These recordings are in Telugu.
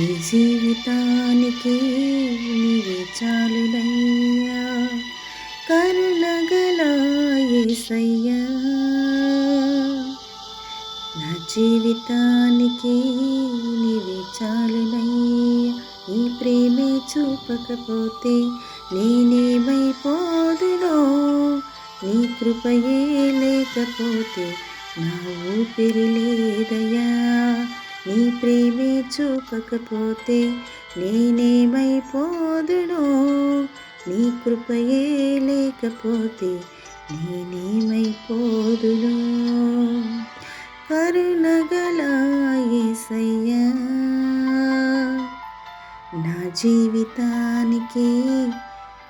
జీవితానికి నీవే చాలులయ్యా. కరుణగలాయసయ్యా నా జీవితానికి నీవే చాలులయ్యా. నీ ప్రేమే చూపకపోతే నేనేమైపోదునో? నీ కృపయే లేకపోతే నా ఊపిరి లేదయ్యా. నీ ప్రేమే చూపకపోతే నేనేమైపోదునో? నీ కృపయే లేకపోతే నేనేమైపోదునో? కరుణగల నా జీవితానికి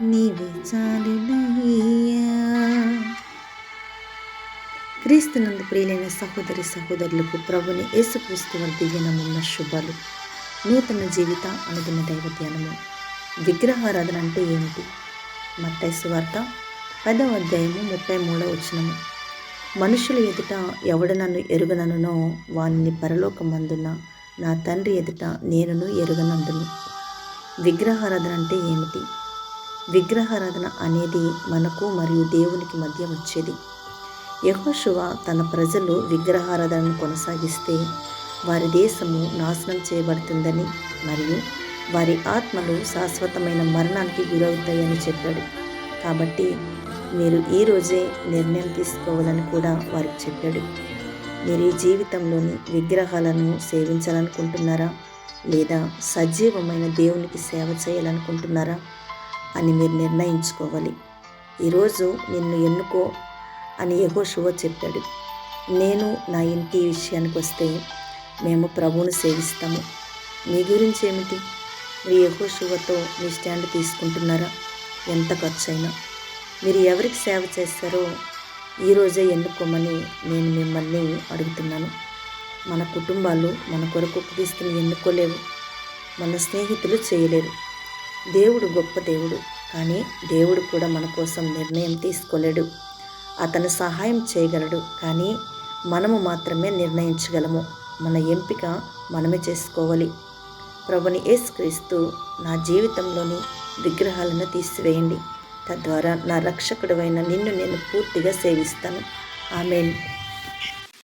నీవే చాలునయ్యా. క్రీస్తునందు ప్రియులైన సహోదరి సహోదరులకు ప్రభుని యేసుక్రీస్తు వారి దివ్యనమున్న శుభాలు. నూతన జీవిత అనుదిన దైవ ధ్యానము. విగ్రహారాధన అంటే ఏమిటి? మత్తైసు వార్త పదవ అధ్యాయము ముప్పై మూడవ వచనము. మనుషుల ఎదుట ఎవడ నన్ను ఎరుగననునో వానిని పరలోకమందున నా తండ్రి ఎదుట నేనును ఎరుగనందును. విగ్రహారాధన అంటే ఏమిటి? విగ్రహారాధన అనేది మనకు మరియు దేవునికి మధ్య వచ్చేది. యహోశువ తన ప్రజలు విగ్రహారాధనను కొనసాగిస్తే వారి దేశము నాశనం చేయబడుతుందని మరియు వారి ఆత్మలు శాశ్వతమైన మరణానికి గురవుతాయని చెప్పాడు. కాబట్టి మీరు ఈ రోజే నిర్ణయం తీసుకోవాలని కూడా వారికి చెప్పాడు. మీరు ఈ జీవితంలోని విగ్రహాలను సేవించాలనుకుంటున్నారా? లేదా సజీవమైన దేవునికి సేవ చేయాలనుకుంటున్నారా? అని మీరు నిర్ణయించుకోవాలి. ఈరోజు నిన్ను ఎన్నుకో అని యహోశువ చెప్పాడు. నేను నా ఇంటి విషయానికి వస్తే మేము ప్రభువును సేవిస్తాము. మీ గురించి ఏమిటి మీరు యహోశువతో మీ స్టాండ్ తీసుకుంటున్నారా? ఎంత ఖర్చైనా. మీరు ఎవరికి సేవ చేస్తారో ఈరోజే ఎన్నుకోమని నేను మిమ్మల్ని అడుగుతున్నాను. మన కుటుంబాలు మన కొరకు తీసుకుని ఎన్నుకోలేవు. మన స్నేహితులు చేయలేరు. దేవుడు గొప్ప దేవుడు కానీ దేవుడు కూడా మన కోసం నిర్ణయం తీసుకోలేడు. అతను సహాయం చేయగలడు కానీ మనము మాత్రమే నిర్ణయించగలము. మన ఎంపిక మనమే చేసుకోవాలి. ప్రభుని యేసుక్రీస్తు నా జీవితంలోని విగ్రహాలను తీసివేయండి. తద్వారా నా రక్షకుడైన నిన్ను నేను పూర్తిగా సేవిస్తాను. ఆమెన్.